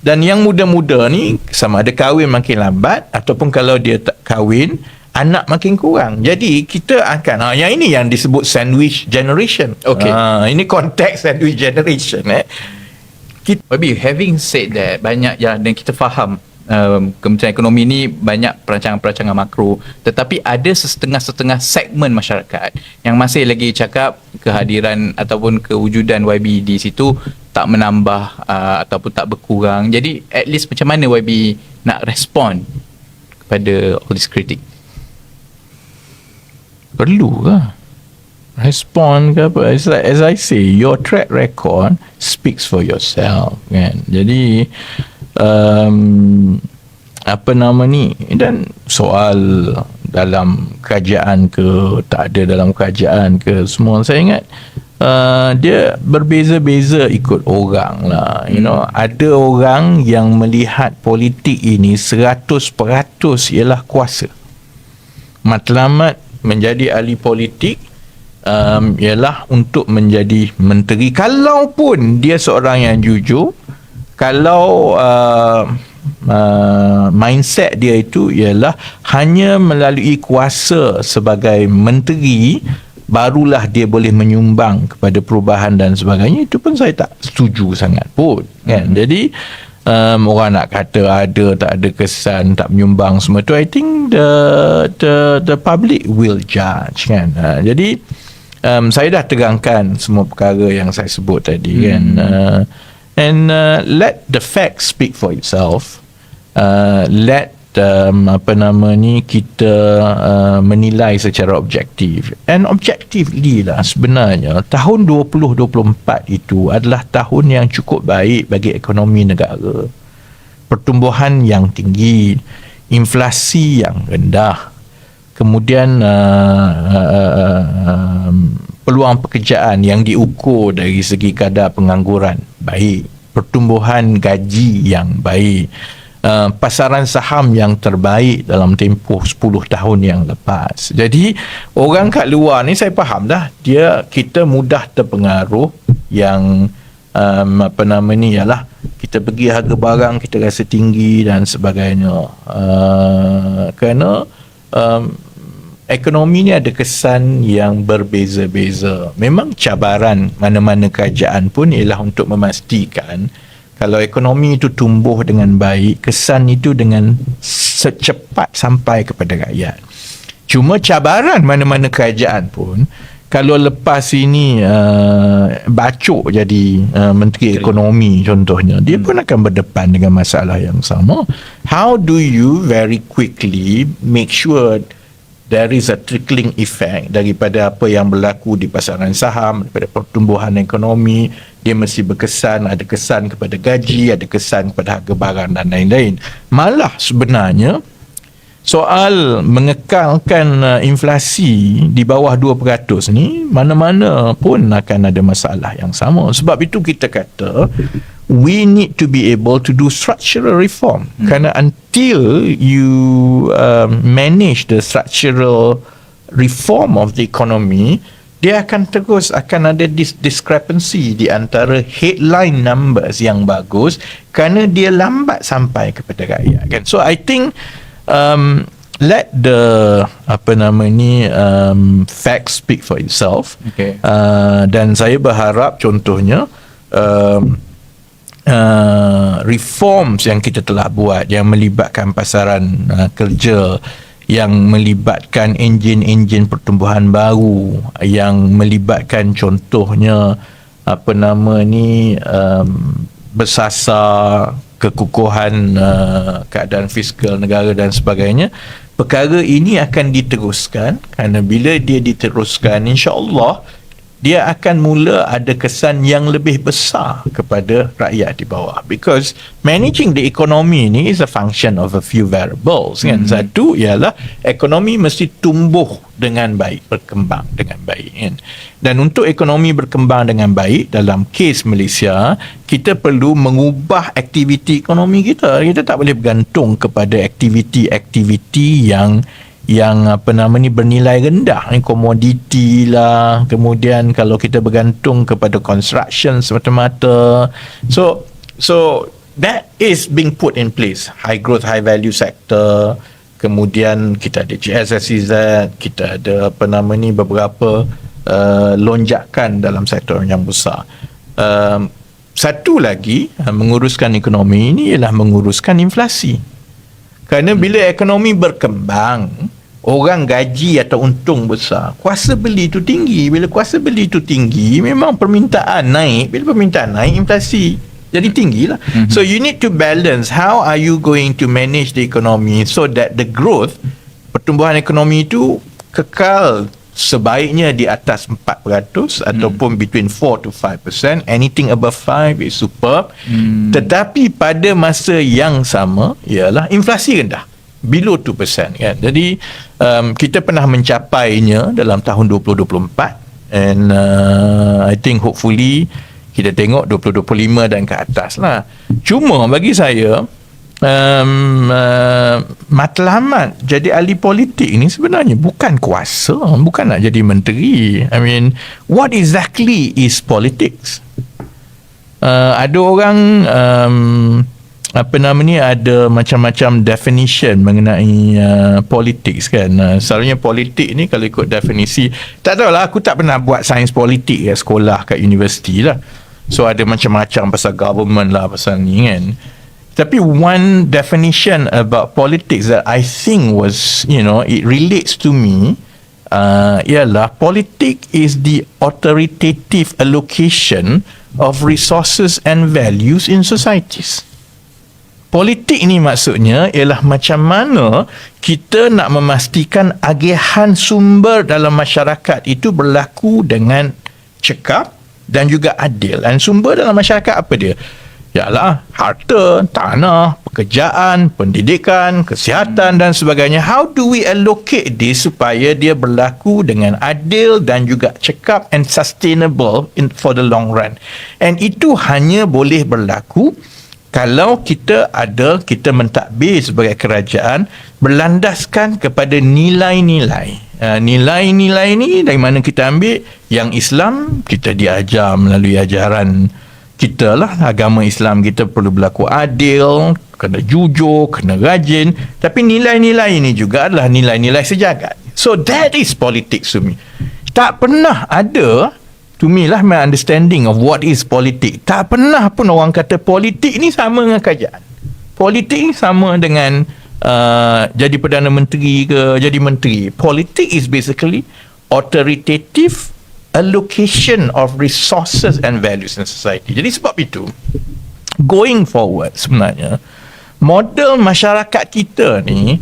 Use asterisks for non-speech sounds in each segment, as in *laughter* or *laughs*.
Dan yang muda-muda ni sama ada kahwin makin lambat ataupun kalau dia tak kahwin anak makin kurang. Jadi kita akan ha, yang ini yang disebut sandwich generation. Okay. Ha, ini konteks *laughs* sandwich generation eh. Kita, Maybe having said that banyak yang dan kita faham um, Kementerian Ekonomi ni banyak perancangan-perancangan makro tetapi ada setengah-setengah segmen masyarakat yang masih lagi cakap kehadiran ataupun kewujudan YB di situ tak menambah uh, ataupun tak berkurang. Jadi at least macam mana YB nak respond kepada all this critic? Perlu ke? Respond ke apa? It's like, as I say, your track record speaks for yourself. Kan? Jadi, um, apa nama ni? Dan soal dalam kerajaan ke, tak ada dalam kerajaan ke, semua. Saya ingat uh, dia berbeza-beza ikut orang lah. You know ada orang yang melihat politik ini 100% ialah kuasa. Matlamat menjadi ahli politik um, ialah untuk menjadi menteri. Kalaupun dia seorang yang jujur kalau uh, uh, mindset dia itu ialah hanya melalui kuasa sebagai menteri barulah dia boleh menyumbang kepada perubahan dan sebagainya itu pun saya tak setuju sangat pun kan hmm. jadi um, orang nak kata ada tak ada kesan tak menyumbang semua tu I think the the the public will judge kan uh, jadi um, saya dah tegangkan semua perkara yang saya sebut tadi hmm. kan uh, and uh, let the facts speak for itself. Uh, let um, apa nama ni kita uh, menilai secara objektif. And objectively lah sebenarnya tahun 2024 itu adalah tahun yang cukup baik bagi ekonomi negara. Pertumbuhan yang tinggi inflasi yang rendah kemudian uh, uh, uh, peluang pekerjaan yang diukur dari segi kadar pengangguran baik pertumbuhan gaji yang baik Uh, pasaran saham yang terbaik dalam tempoh 10 tahun yang lepas. Jadi orang kat luar ni saya faham dah dia kita mudah terpengaruh yang um, apa nama ni ialah kita pergi harga barang kita rasa tinggi dan sebagainya. Uh, kerana um, ekonomi ni ada kesan yang berbeza-beza. Memang cabaran mana-mana kerajaan pun ialah untuk memastikan kalau ekonomi itu tumbuh dengan baik kesan itu dengan secepat sampai kepada rakyat. Cuma cabaran mana-mana kerajaan pun kalau lepas ini uh, bacuk jadi uh, menteri ekonomi contohnya dia pun akan berdepan dengan masalah yang sama. How do you very quickly make sure there is a trickling effect daripada apa yang berlaku di pasaran saham daripada pertumbuhan ekonomi. Dia mesti berkesan ada kesan kepada gaji ada kesan kepada harga barang dan lain-lain. Malah sebenarnya soal mengekalkan uh, inflasi di bawah 2% ni mana-mana pun akan ada masalah yang sama. Sebab itu kita kata we need to be able to do structural reform hmm. kerana until you um, manage the structural reform of the economy dia akan terus akan ada dis- discrepancy di antara headline numbers yang bagus kerana dia lambat sampai kepada rakyat kan so i think um, let the apa nama ni um, facts speak for itself okay. uh, dan saya berharap contohnya um, uh, reforms yang kita telah buat yang melibatkan pasaran uh, kerja yang melibatkan enjin-enjin pertumbuhan baru yang melibatkan contohnya apa nama ni um, bersasar kekukuhan uh, keadaan fiskal negara dan sebagainya perkara ini akan diteruskan. Kerana bila dia diteruskan insya-Allah dia akan mula ada kesan yang lebih besar kepada rakyat di bawah. Because managing the economy ni is a function of a few variables kan? Mm-hmm. satu ialah ekonomi mesti tumbuh dengan baik berkembang dengan baik kan? Dan untuk ekonomi berkembang dengan baik dalam kes Malaysia kita perlu mengubah aktiviti ekonomi kita. Kita tak boleh bergantung kepada aktiviti-aktiviti yang yang apa nama ni bernilai rendah ni komoditi lah. Kemudian kalau kita bergantung kepada construction semata-mata. So so that is being put in place. High growth high value sector. Kemudian kita ada GSSEZ kita ada apa nama ni beberapa uh, lonjakan dalam sektor yang besar. Um, satu lagi uh, menguruskan ekonomi ini ialah menguruskan inflasi. Kerana bila ekonomi berkembang orang gaji atau untung besar kuasa beli itu tinggi bila kuasa beli itu tinggi memang permintaan naik bila permintaan naik inflasi jadi tinggi lah mm-hmm. so you need to balance how are you going to manage the economy so that the growth pertumbuhan ekonomi itu kekal sebaiknya di atas 4% mm. ataupun between 4 to 5% anything above 5 is superb mm. tetapi pada masa yang sama ialah inflasi rendah below 2% kan. Jadi um, kita pernah mencapainya dalam tahun 2024 and uh, I think hopefully kita tengok 2025 dan ke atas lah. Cuma bagi saya um, uh, matlamat jadi ahli politik ni sebenarnya bukan kuasa, bukan nak jadi menteri. I mean, what exactly is politics? Uh, ada orang um, apa nama ni? Ada macam-macam definition mengenai uh, politik kan? Uh, selalunya politik ni kalau ikut definisi tak tahu lah aku tak pernah buat sains politik kat sekolah kat universiti lah. So ada macam-macam pasal government lah pasal ni kan? Tapi one definition about politics that I think was you know it relates to me uh, ialah politik is the authoritative allocation of resources and values in societies Politik ni maksudnya ialah macam mana kita nak memastikan agihan sumber dalam masyarakat itu berlaku dengan cekap dan juga adil. Dan sumber dalam masyarakat apa dia? Ialah harta, tanah, pekerjaan, pendidikan, kesihatan dan sebagainya. How do we allocate this supaya dia berlaku dengan adil dan juga cekap and sustainable in, for the long run? And itu hanya boleh berlaku kalau kita ada kita mentadbir sebagai kerajaan berlandaskan kepada nilai-nilai. Uh, nilai-nilai ni dari mana kita ambil? Yang Islam kita diajar melalui ajaran kita lah. Agama Islam kita perlu berlaku adil kena jujur kena rajin. Tapi nilai-nilai ini juga adalah nilai-nilai sejagat. So that is politics to me. Tak pernah ada to me lah my understanding of what is politik. Tak pernah pun orang kata politik ni sama dengan kerajaan. Politik ni sama dengan uh, jadi Perdana Menteri ke jadi Menteri. Politik is basically authoritative allocation of resources and values in society. Jadi sebab itu going forward sebenarnya model masyarakat kita ni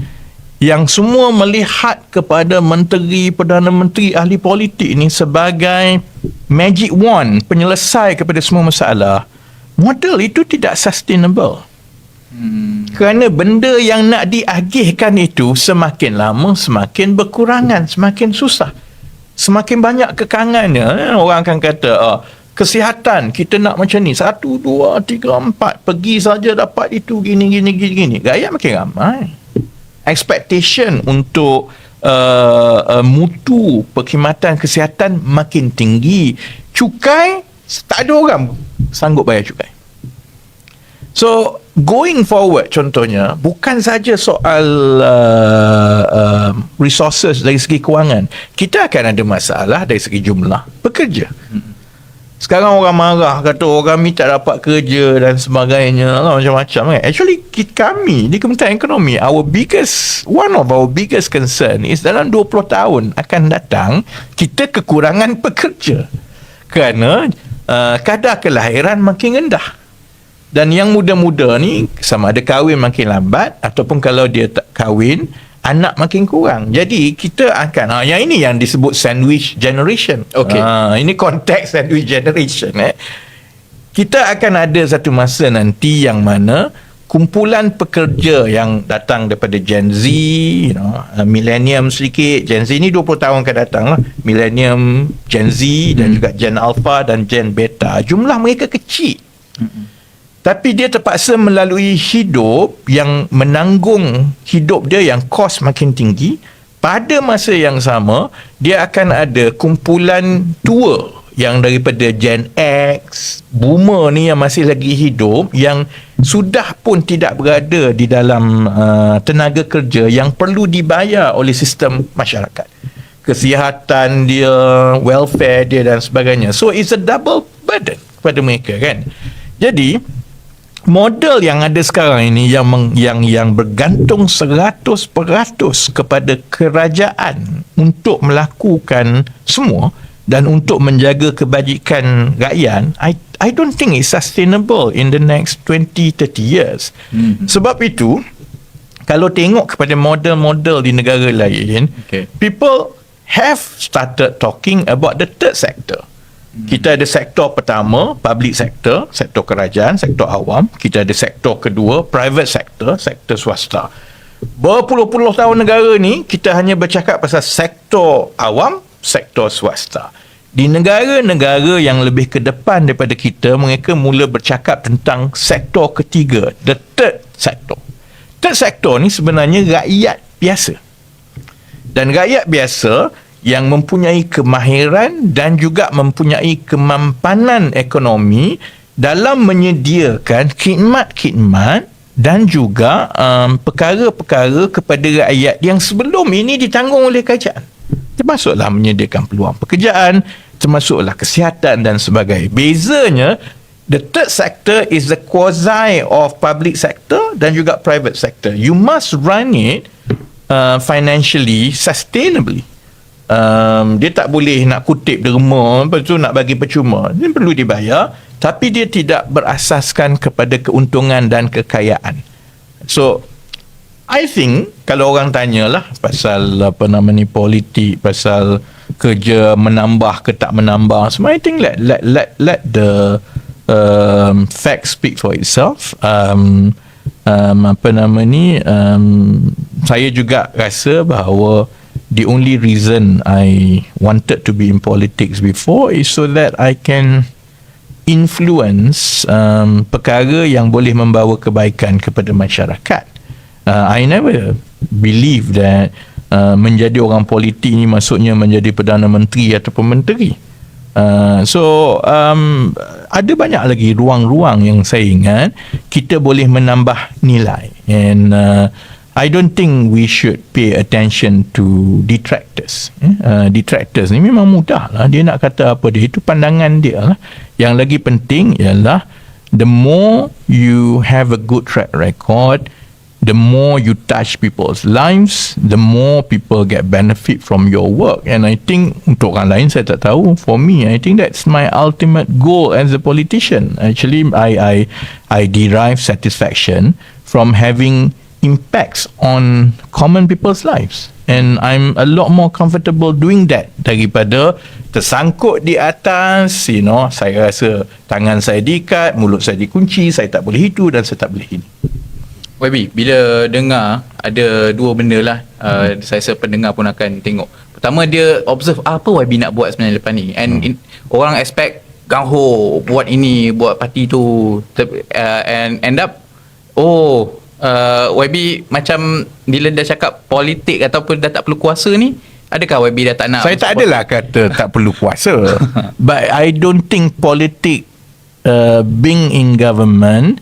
yang semua melihat kepada menteri perdana menteri ahli politik ini sebagai magic wand penyelesai kepada semua masalah model itu tidak sustainable. Hmm. kerana benda yang nak diagihkan itu semakin lama semakin berkurangan semakin susah. Semakin banyak kekangannya orang akan kata oh, kesihatan kita nak macam ni. Satu, dua, tiga, empat pergi saja dapat itu gini, gini, gini, gini. Gaya makin ramai. Expectation untuk uh, uh, mutu perkhidmatan kesihatan makin tinggi cukai tak ada orang sanggup bayar cukai. So going forward contohnya bukan saja soal uh, uh, resources dari segi kewangan. Kita akan ada masalah dari segi jumlah pekerja. Hmm. Sekarang orang marah kata orang ni tak dapat kerja dan sebagainya lah, macam-macam kan. Actually kami di Kementerian Ekonomi our biggest one of our biggest concern is dalam 20 tahun akan datang kita kekurangan pekerja. Kerana uh, kadar kelahiran makin rendah. Dan yang muda-muda ni sama ada kahwin makin lambat ataupun kalau dia tak kahwin anak makin kurang. Jadi kita akan ha, yang ini yang disebut sandwich generation. Okey. Ha, ini konteks *laughs* sandwich generation eh. Kita akan ada satu masa nanti yang mana kumpulan pekerja yang datang daripada Gen Z, you know, uh, millennium sedikit, Gen Z ni 20 tahun akan datang lah. Millennium, Gen Z hmm. dan juga Gen Alpha dan Gen Beta. Jumlah mereka kecil. Hmm tapi dia terpaksa melalui hidup yang menanggung hidup dia yang kos makin tinggi pada masa yang sama dia akan ada kumpulan tua yang daripada Gen X boomer ni yang masih lagi hidup yang sudah pun tidak berada di dalam uh, tenaga kerja yang perlu dibayar oleh sistem masyarakat. Kesihatan dia welfare dia dan sebagainya. So it's a double burden kepada mereka kan? Jadi model yang ada sekarang ini yang meng, yang yang bergantung 100% kepada kerajaan untuk melakukan semua dan untuk menjaga kebajikan rakyat I I don't think it's sustainable in the next 20 30 years. Hmm. Sebab itu kalau tengok kepada model-model di negara lain, Okay. people have started talking about the third sector. Kita ada sektor pertama, public sector, sektor kerajaan, sektor awam. Kita ada sektor kedua, private sector, sektor swasta. Berpuluh-puluh tahun negara ni, kita hanya bercakap pasal sektor awam, sektor swasta. Di negara-negara yang lebih ke depan daripada kita, mereka mula bercakap tentang sektor ketiga, the third sector. Third sector ni sebenarnya rakyat biasa dan rakyat biasa yang mempunyai kemahiran dan juga mempunyai kemampanan ekonomi dalam menyediakan khidmat-khidmat dan juga um, perkara-perkara kepada rakyat yang sebelum ini ditanggung oleh kerajaan. Termasuklah menyediakan peluang pekerjaan, termasuklah kesihatan dan sebagainya. Bezanya, the third sector is the quasi of public sector dan juga private sector. You must run it uh, financially sustainably. Um, dia tak boleh nak kutip derma lepas tu nak bagi percuma. Dia perlu dibayar tapi dia tidak berasaskan kepada keuntungan dan kekayaan. So I think kalau orang tanyalah pasal apa nama ni politik pasal kerja menambah ke tak menambah semua I think let let let let the um, fact speak for itself. Um, um, apa nama ni um, saya juga rasa bahawa the only reason I wanted to be in politics before is so that I can influence um, perkara yang boleh membawa kebaikan kepada masyarakat. Uh, I never believe that uh, menjadi orang politik ni maksudnya menjadi perdana menteri ataupun menteri. Uh, so um, ada banyak lagi ruang-ruang yang saya ingat kita boleh menambah nilai and uh, I don't think we should pay attention to detractors. Eh? Uh, detractors ni memang mudah lah. Dia nak kata apa dia. Itu pandangan dia lah. Yang lagi penting ialah the more you have a good track record, the more you touch people's lives, the more people get benefit from your work. And I think untuk orang lain saya tak tahu. For me, I think that's my ultimate goal as a politician. Actually, I I I derive satisfaction from having impacts on common people's lives. And I'm a lot more comfortable doing that daripada tersangkut di atas you know saya rasa tangan saya diikat mulut saya dikunci saya tak boleh itu dan saya tak boleh ini YB, bila dengar ada dua benda lah uh, saya rasa pendengar pun akan tengok. Pertama dia observe apa YB nak buat sebenarnya lepas ni. And in, orang expect gang ho buat ini, buat parti tu. Uh, and end up oh uh, YB macam bila dah cakap politik ataupun dah tak perlu kuasa ni adakah YB dah tak nak saya tak adalah kata tak perlu kuasa. *laughs* But I don't think politik uh, being in government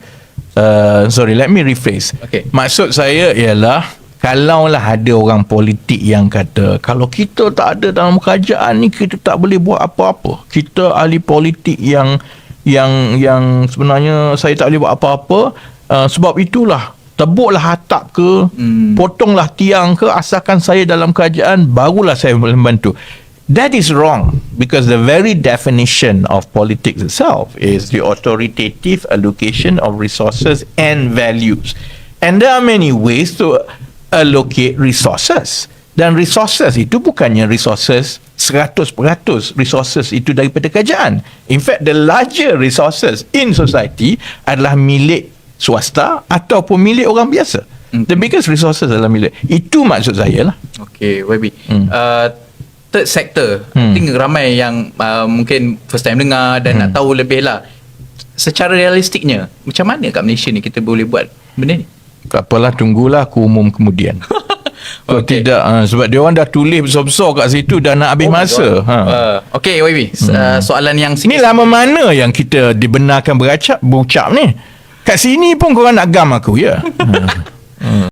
uh, sorry let me rephrase. Okay. maksud saya ialah kalaulah ada orang politik yang kata kalau kita tak ada dalam kerajaan ni kita tak boleh buat apa-apa. Kita ahli politik yang yang yang sebenarnya saya tak boleh buat apa-apa uh, sebab itulah tebuklah atap ke Hmm. potonglah tiang ke asalkan saya dalam kerajaan barulah saya boleh membantu. That is wrong because the very definition of politics itself is the authoritative allocation of resources and values. And there are many ways to allocate resources. Dan resources itu bukannya resources 100% resources itu daripada kerajaan. In fact the larger resources in society adalah milik swasta ataupun milik orang biasa Hmm. the biggest resources adalah milik itu maksud saya lah Okay, YB. Hmm. Uh, third sector, Hmm. I think ramai yang uh, mungkin first time dengar dan nak tahu lebih lah. Secara realistiknya, macam mana kat Malaysia ni kita boleh buat benda ni? tak apalah tunggulah aku umum kemudian *laughs* kalau Okay. tidak uh, sebab dia orang dah tulis besar-besar kat situ dah nak habis Oh masa ha. Uh, okay, YB. Uh, soalan yang Ni sikit lama mana yang kita dibenarkan beracap berucap ni? Kat sini pun korang nak gam aku ya. Ha. *laughs*